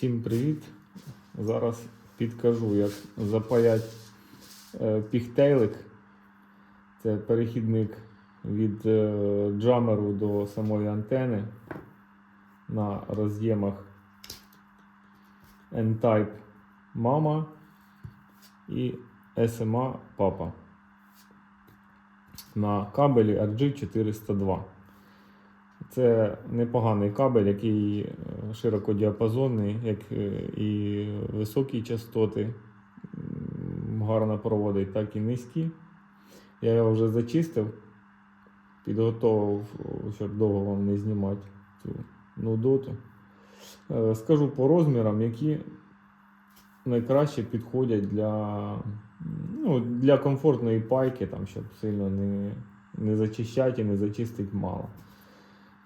Всім привіт! Зараз підкажу, як запаять е, піхтейлик. Це перехідник від е, джамеру до самої антени на роз'ємах N-Type мама і SMA папа на кабелі RG402. Це непоганий кабель, який е, широкодіапазонний, як е, і високі частоти гарно проводить, так і низькі. Я його вже зачистив, підготував, щоб довго вам не знімати цю нудоту. Е, Скажу по розмірам, які найкраще підходять для, ну, для комфортної пайки, там, щоб сильно не, не зачищати і не зачистити мало.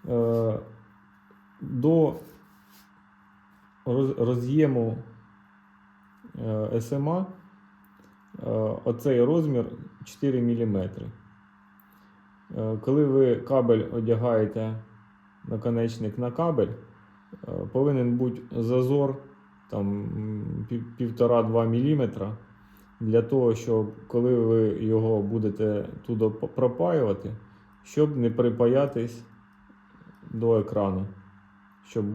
Е, До роз'єму е, SMA е, оцей розмір 4 мм. Коли ви кабель одягаєте наконечник на кабель, повинен бути зазор там м, пів- 1,5-2 мм для того, щоб коли ви його будете туди пропаювати, щоб не припаятись до екрану, щоб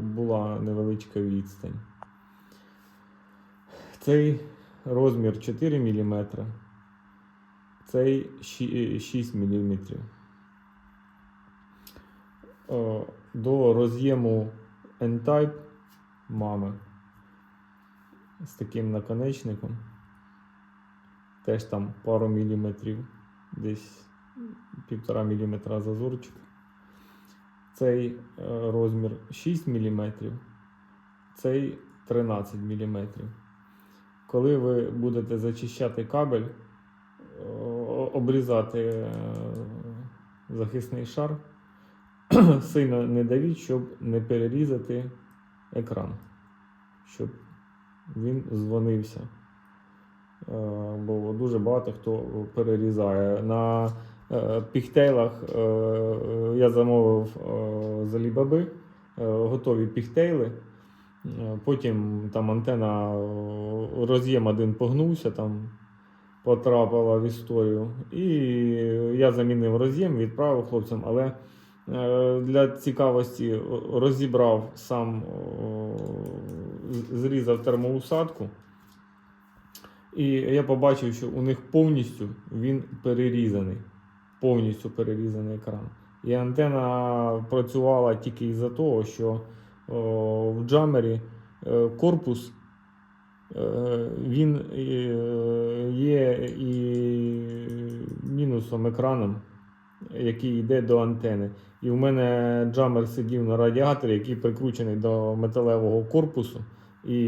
була невеличка відстань. Цей розмір 4 мм, цей 6 мм. До роз'єму N-Type мами з таким наконечником. Теж там пару міліметрів, десь півтора міліметра зазорчик. Цей е, розмір 6 мм, цей 13 мм. Коли ви будете зачищати кабель, е, обрізати е, захисний шар, сильно не давіть, щоб не перерізати екран, щоб він дзвонився. Бо дуже багато хто перерізає. На піхтейлах е, е, я замовив е, з Alibaba е, готові піхтейли. Е, Потім там антена е, роз'єм один погнувся, там потрапила в історію. І я замінив роз'єм, відправив хлопцям, але е, для цікавості розібрав сам, зрізав термоусадку. І я побачив, що у них повністю він перерізаний. Повністю перерізаний екран. І антена працювала тільки із-за того, що о, в джамері е, корпус е, він е, є і мінусом екраном, який йде до антени. І в мене джамер сидів на радіаторі, який прикручений до металевого корпусу. І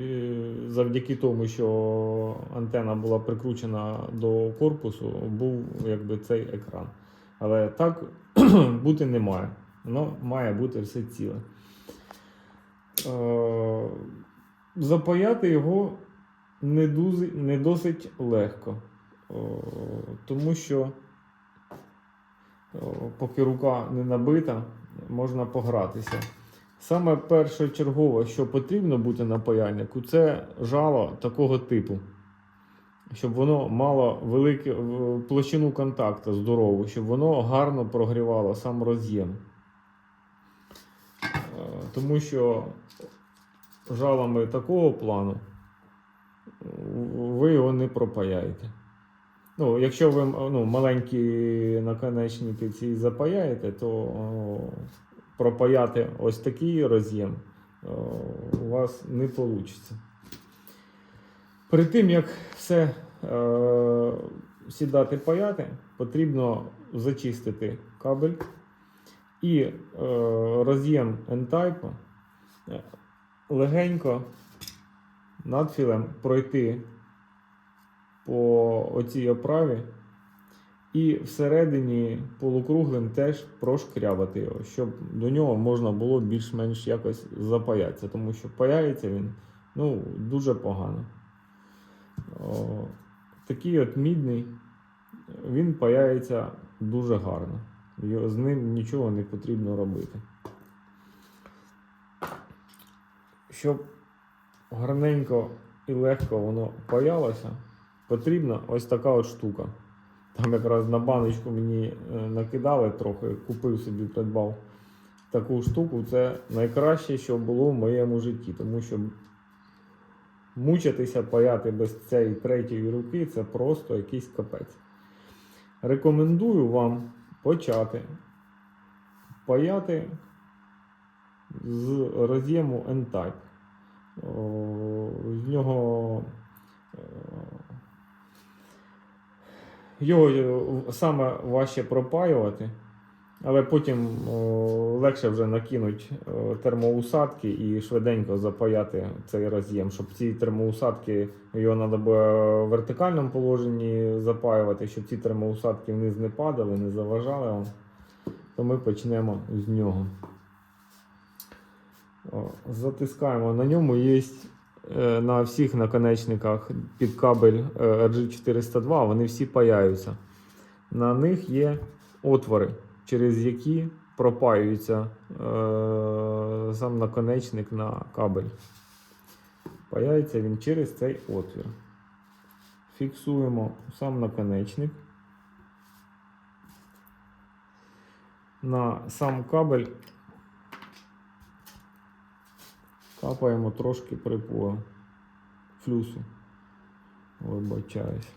е, завдяки тому, що антена була прикручена до корпусу, був якби цей екран. Але так бути не має. Воно має бути все ціле. Е, Запаяти його не, дуже, не досить легко. Е, Тому що поки рука не набита, можна погратися. Саме першочергове, що потрібно бути на паяльнику, це жало такого типу. Щоб воно мало велику площину контакту здорову, щоб воно гарно прогрівало сам роз'єм. Е, Тому що жалами такого плану ви його не пропаяєте. Ну, якщо ви ну, маленькі наконечники ці запаяєте, то о, пропаяти ось такий роз'єм у вас не вийде. Перед тим, як все е, сідати паяти, потрібно зачистити кабель і е, роз'єм N-Type е, легенько надфілем пройти по оцій оправі і всередині полукруглим теж прошкрябати його, щоб до нього можна було більш-менш якось запаятися, тому що паяється він ну, дуже погано. О, такий от мідний, він паяється дуже гарно. Його- З ним нічого не потрібно робити. щоб гарненько і легко воно паялося, потрібна ось така от штука. Там якраз на баночку мені е, накидали трохи, купив собі, придбав таку штуку. Це найкраще, що було в моєму житті, тому що мучитися паяти без цієї третьої руки це просто якийсь капець. Рекомендую вам почати паяти з роз'єму N-Type. З нього е, його е, саме важче пропаювати, але потім о, легше вже накинуть е, термоусадки і швиденько запаяти цей роз'єм, щоб ці термоусадки його треба в вертикальному положенні запаювати, щоб ці термоусадки вниз не падали, не заважали вам. То ми почнемо з нього. О, Затискаємо. На ньому є е, на всіх наконечниках під кабель е, RG402, вони всі паяються. На них є отвори, через які пропаюється е, сам наконечник на кабель. Паяється він через цей отвір. Фіксуємо сам наконечник. На сам кабель капаємо трошки припою флюсу. Вибачаюсь.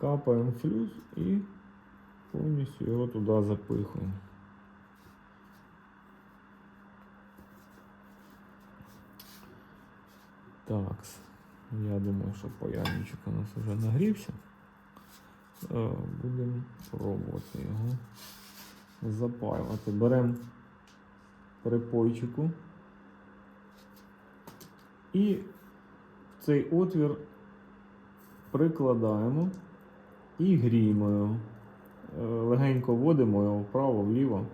Капаємо флюс і повністю його туди запихуємо. Так, я думаю, що паяльничок у нас вже нагрівся. Е, Будемо пробувати його запаювати. Беремо припойчику і в цей отвір прикладаємо і гріємо його. Е, Легенько вводимо його вправо-вліво,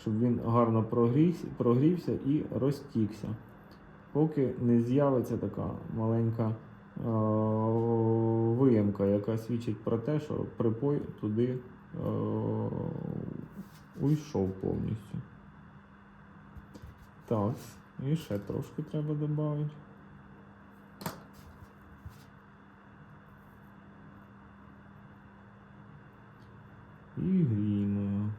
щоб він гарно прогрівся, прогрівся і розтікся. Поки не з'явиться така маленька е, виємка, яка свідчить про те, що припой туди е, уйшов повністю. Так, і ще трошки треба додати. І гріємо.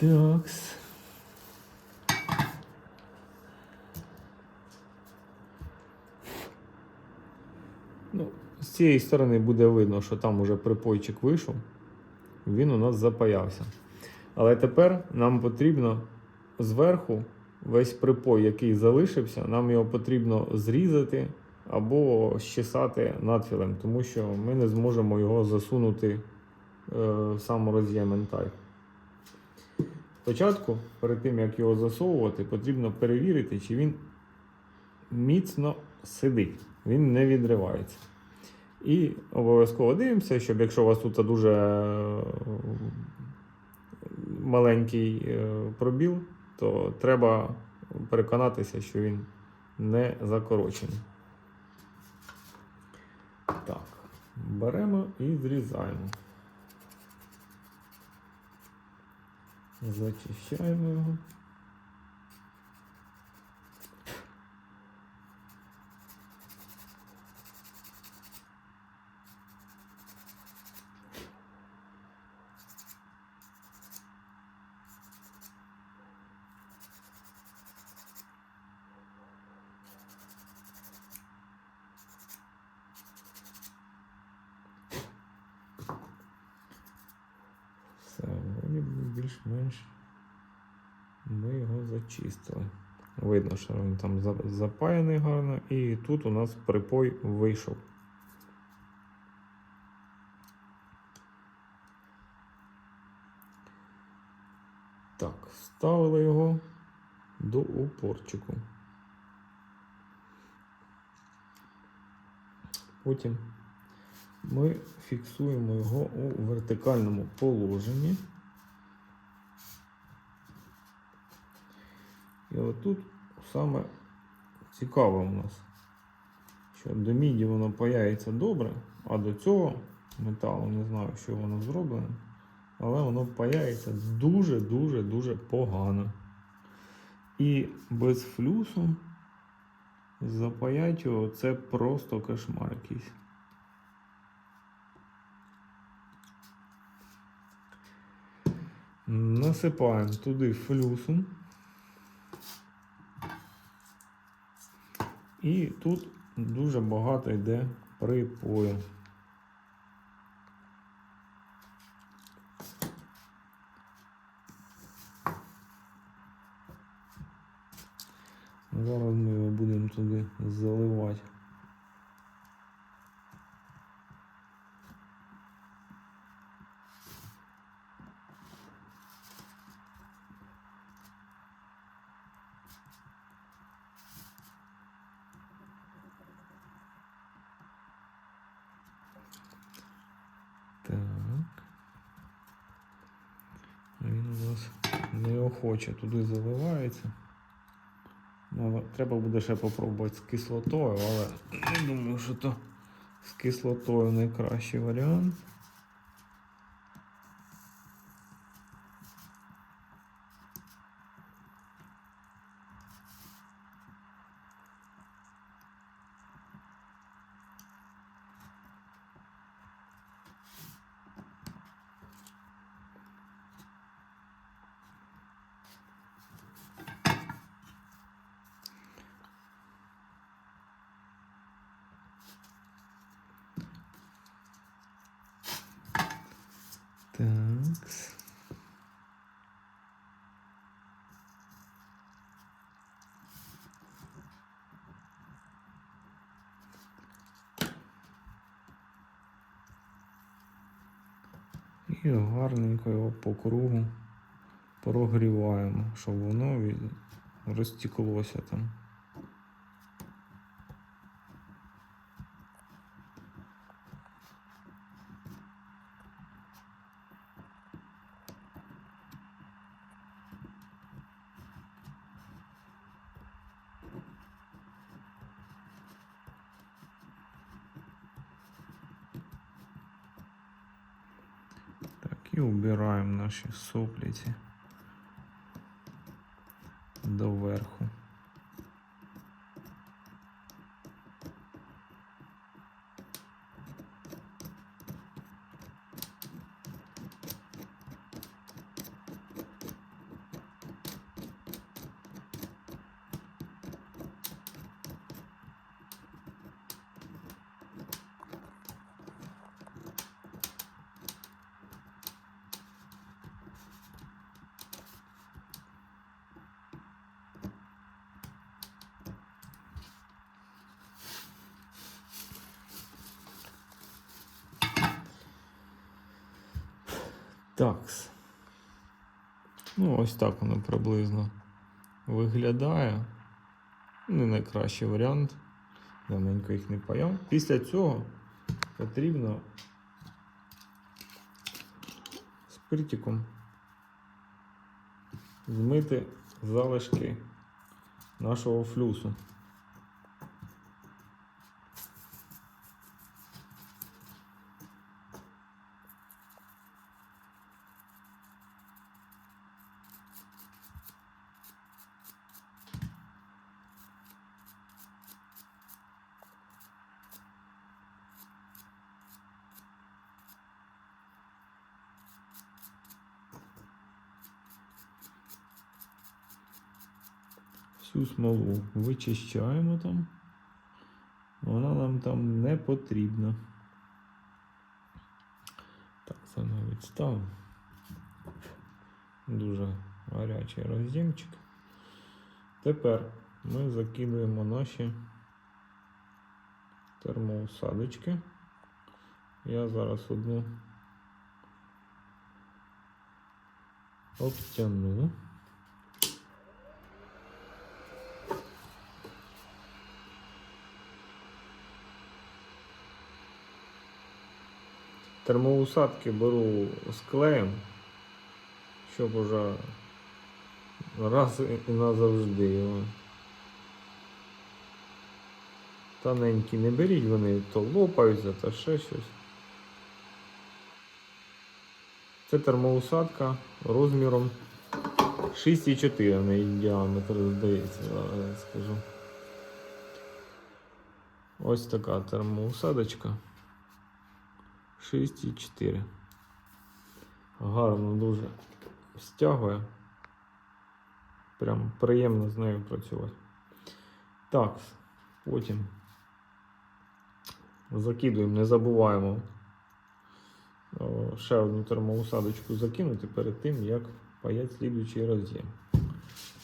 Такс. Ну, з цієї сторони буде видно, що там уже припойчик вийшов, він у нас запаявся. Але тепер нам потрібно зверху весь припой, який залишився, нам його потрібно зрізати або щесати надфілем, тому що ми не зможемо його засунути е, в сам роз'єм N-Type. Спочатку, перед тим як його засовувати, потрібно перевірити, чи він міцно сидить, він не відривається. І обов'язково дивимося, щоб якщо у вас тут дуже е, маленький е, пробіл, то треба переконатися, що він не закорочений. Так, беремо і зрізаємо. Зачищаємо його. Більш-менш ми його зачистили. Видно, що він там запаяний гарно, і тут у нас припой вийшов. Так, ставили його до упорчику. Потім ми фіксуємо його у вертикальному положенні. І отут саме цікаве у нас, що до міді воно паяється добре, а до цього металу не знаю, що воно зроблене, але воно паяється дуже-дуже дуже погано. І без флюсу запаять його це просто кошмар якийсь. Насипаємо туди флюсу. І тут дуже багато йде припою. Зараз ми його будемо туди заливати. Так. Він у нас неохоче туди заливається. Ну, треба буде ще попробувати з кислотою, але не думаю, що то з кислотою найкращий варіант. Так. І гарненько його по кругу прогріваємо, щоб воно від... розтіклося там. Так, і наші сопліці доверху. Ось так воно приблизно виглядає. Не найкращий варіант. Давненько їх не паяв. Після цього потрібно спиртиком змити залишки нашого флюсу. Смолу вичищаємо там. Вона нам там не потрібна. Так, це навіть став. Дуже гарячий роз'ємчик. Тепер ми закидуємо наші термоусадочки. Я зараз одну обтяну. Термоусадки беру з клеєм, щоб уже раз і назавжди його. тоненькі не беріть, вони то лопаються, то ще щось. Це термоусадка розміром 6,4 в неї діаметр, здається, скажу. Ось така термоусадочка. 6,4. Гарно дуже стягує. Прям приємно з нею працювати. Так, потім закидуємо, не забуваємо ще одну термоусадочку закинути перед тим, як паять слідуючий роз'єм.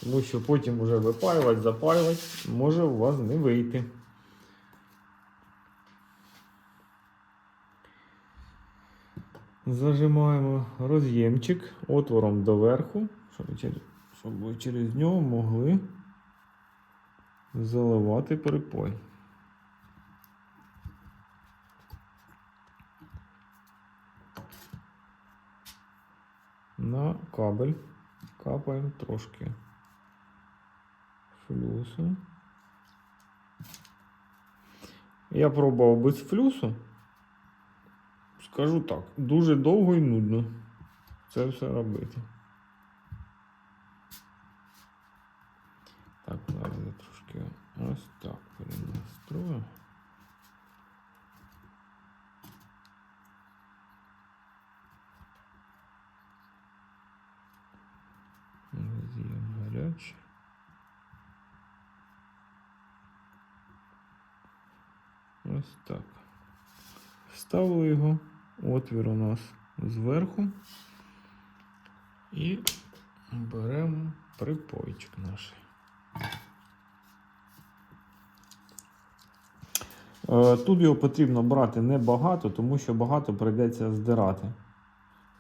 Тому що потім вже випаювати, запаювати може у вас не вийти. Зажимаємо роз'ємчик отвором доверху, щоб, щоб ви через нього могли заливати припой. На кабель капаємо трошки флюсу. Я пробував без флюсу. Скажу так, дуже довго і нудно це все робити. Так, зараз я трошки ось так перенастрою. Роз'єм гарячий. Ось так. Вставили його, отвір у нас зверху. І беремо припойчик наш. Е, Тут його потрібно брати небагато, тому що багато прийдеться здирати.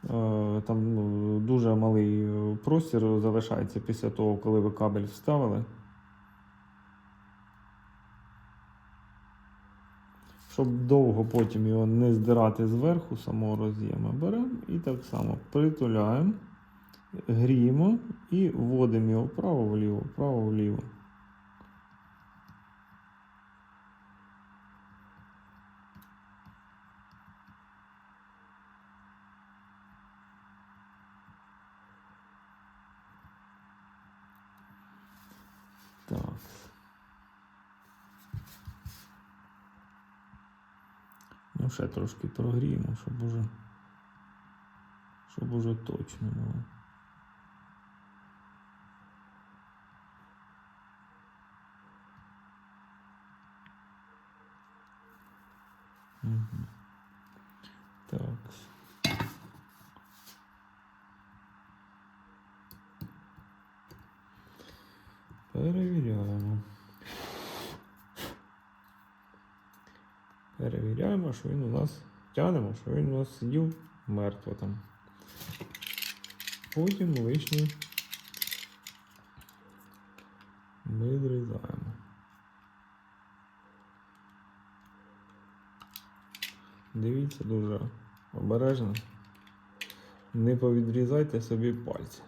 Е, Там ну, дуже малий е, простір залишається після того, коли ви кабель вставили. Щоб довго потім його не здирати зверху самого роз'єма, беремо і так само притуляємо, гріємо і вводимо його вправо-вліво, вправо-вліво. Так. Ну, ще трошки прогріємо, щоб уже, щоб уже точно було. Мгм. Так. Перевіряємо. Перевіряємо, що він у нас тянемо, що він у нас сидів мертво там. Потім лишнє ми зрізаємо. Дивіться дуже обережно. Не повідрізайте собі пальці.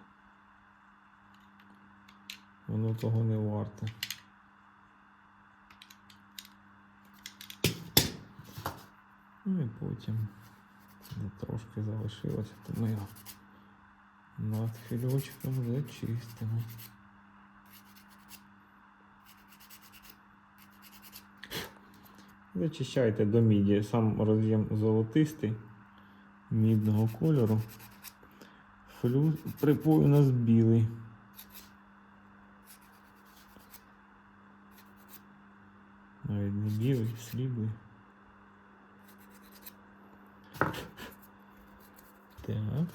Воно того не варте. Ну і потім трошки залишилося, то ми його над фільочком зачистимо. Зачищайте до міді. Сам роз'єм золотистий, мідного кольору. Флюс припой у нас білий. Навіть не білий, сріблий. Так.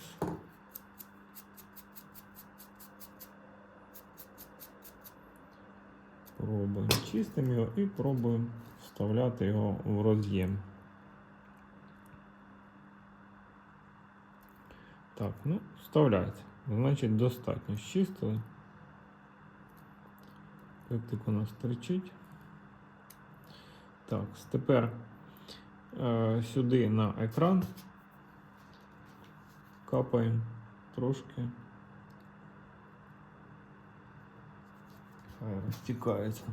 Пробуємо чистимо його і пробуємо вставляти його в роз'єм. Так, ну, вставляється. Значить, достатньо щистили. Пептик у нас тричить. Так, тепер сюди на екран капаємо трошки. Хай розтікається.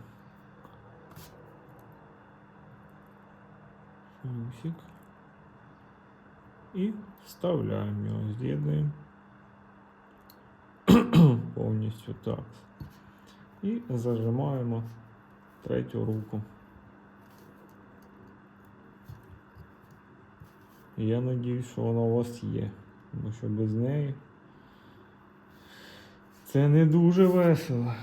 Плюсик. І вставляємо його, з'єднуємо повністю так. І зажимаємо третю руку. Я надіюсь, що вона у вас є, тому що без неї це не дуже весело.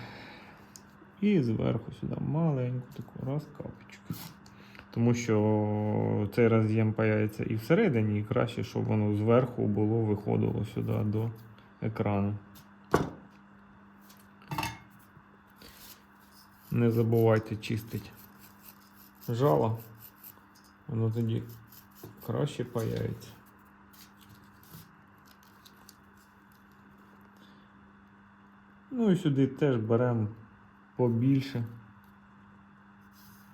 І зверху сюди маленьку таку розкапочку. Тому що цей роз'єм появиться і всередині, і краще, щоб воно зверху було, виходило сюди до екрану. Не забувайте чистити жало, воно тоді краще появиться. Ну і сюди теж беремо побільше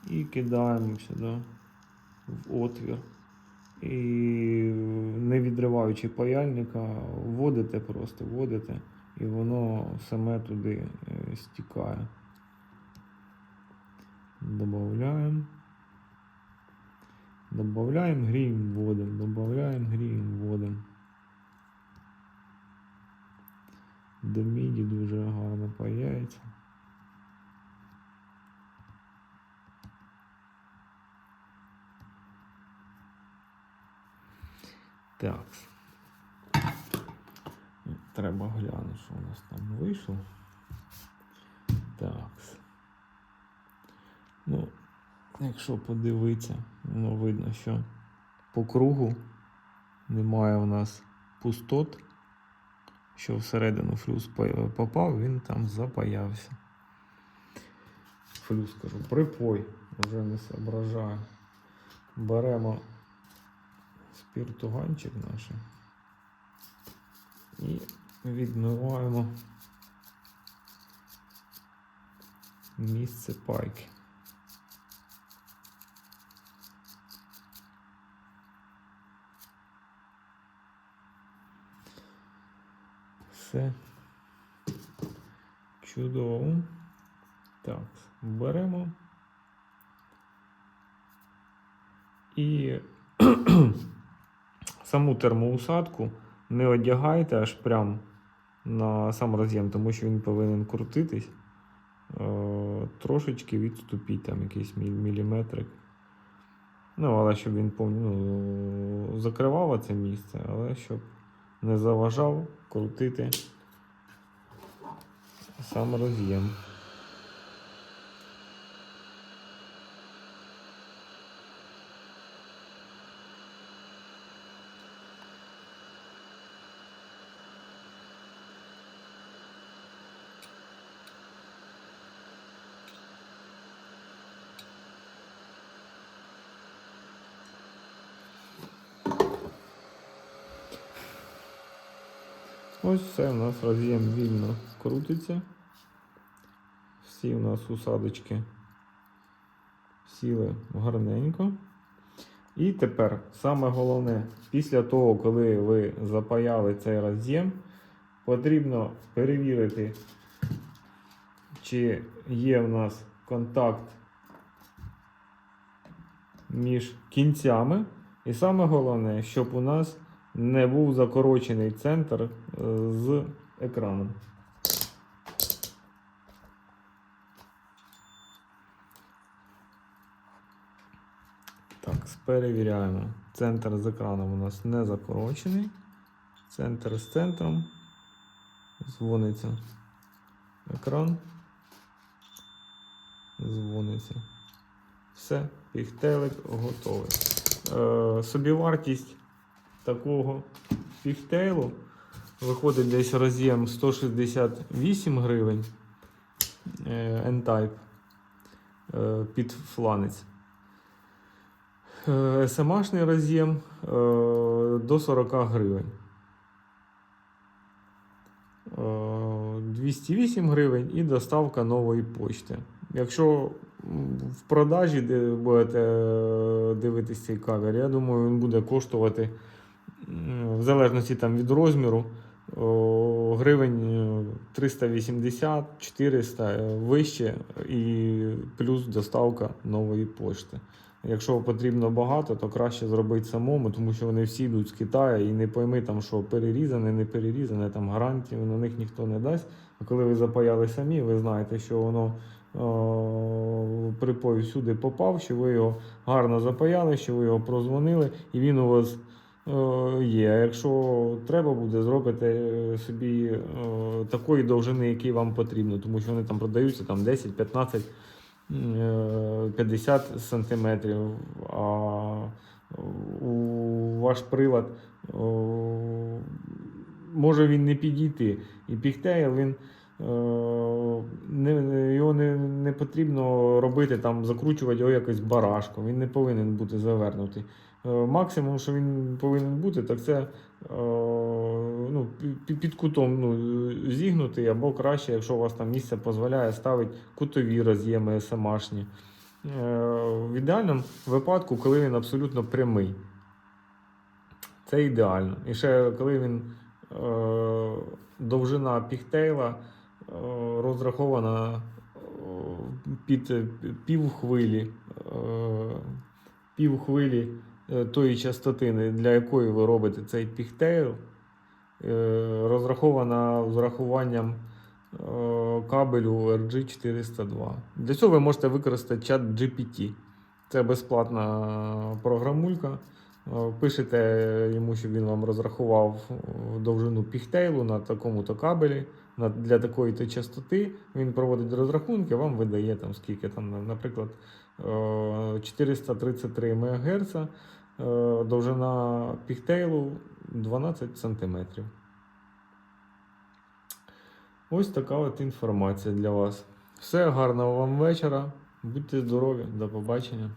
і кидаємо сюди в отвір. І не відриваючи паяльника, вводите просто, вводите, і воно саме туди е, стікає. Добавляємо. Добавляємо, гріємо, вводимо, добавляємо, гріємо, вводимо. До міді дуже гарно паяється. Так. Треба глянути, що у нас там вийшло. Так. Ну, якщо подивитися, воно видно, що по кругу немає у нас пустот, що всередину флюс попав, він там запаявся. Флюс кажу, припой, вже не соображаю. Беремо спіртуганчик наш і відмиваємо місце пайки. Все чудово. Так, беремо і саму термоусадку не одягайте аж прям на сам роз'єм, тому що він повинен крутитись. Е, трошечки відступіть, там якийсь мі- міліметрик. Ну, але щоб він ну, закривав це місце, але щоб не заважав крутити сам роз'єм. Ось все, у нас роз'єм вільно крутиться. Всі у нас усадочки сіли гарненько. І тепер саме головне, після того, коли ви запаяли цей роз'єм, потрібно перевірити, чи є в нас контакт між кінцями. І саме головне, щоб у нас не був закорочений центр е, з екраном. Так, перевіряємо. Центр з екраном у нас не закорочений. Центр з центром. Дзвониться екран. Дзвониться. Все, піхтелик готовий. Е, собівартість такого піхтейлу виходить десь роз'єм 168 гривень е, N-Type е, під фланець. Е, SMH-шний роз'єм е, до 40 гривень. Е, 208 гривень і доставка нової почти. Якщо в продажі будете е, дивитись цей кавер, я думаю, він буде коштувати в залежності там від розміру гривень е, 380-400 е, вище і плюс доставка нової пошти. Якщо потрібно багато, то краще зробити самому, тому що вони всі йдуть з Китаю і не пойми там, що перерізане, не перерізане, там гарантії на них ніхто не дасть. А коли ви запаяли самі, ви знаєте, що воно о, припой всюди попав, що ви його гарно запаяли, що ви його прозвонили, і він у вас е, є. А якщо треба буде, зробите е, собі е, такої довжини, який вам потрібно, тому що вони там продаються там 10, 15, е, 50 сантиметрів. А у ваш прилад може він не підійти. І пігтейл він. е, Не, його не, не потрібно робити там, закручувати його якось барашком. Він не повинен бути завернутий. Е, Максимум, що він повинен бути, так це е, ну, пі- під кутом ну, зігнутий, або краще, якщо у вас там місце дозволяє, ставити кутові роз'єми СМАшні. Е, В ідеальному випадку, коли він абсолютно прямий. Це ідеально. І ще коли він довжина пігтейла е, розрахована під півхвилі, півхвилі тої частотини, для якої ви робите цей пігтейл, е, розрахована з урахуванням е, кабелю RG402. Для цього ви можете використати чат GPT. Це безплатна програмулька. Е, Пишете йому, щоб він вам розрахував е, довжину пігтейлу на такому-то кабелі для такої-то частоти. Він проводить розрахунки, вам видає там скільки там, наприклад, е, 433 МГц, е, довжина пігтейлу 12 см. Ось така от інформація для вас. Все, гарного вам вечора. Будьте здорові, до побачення.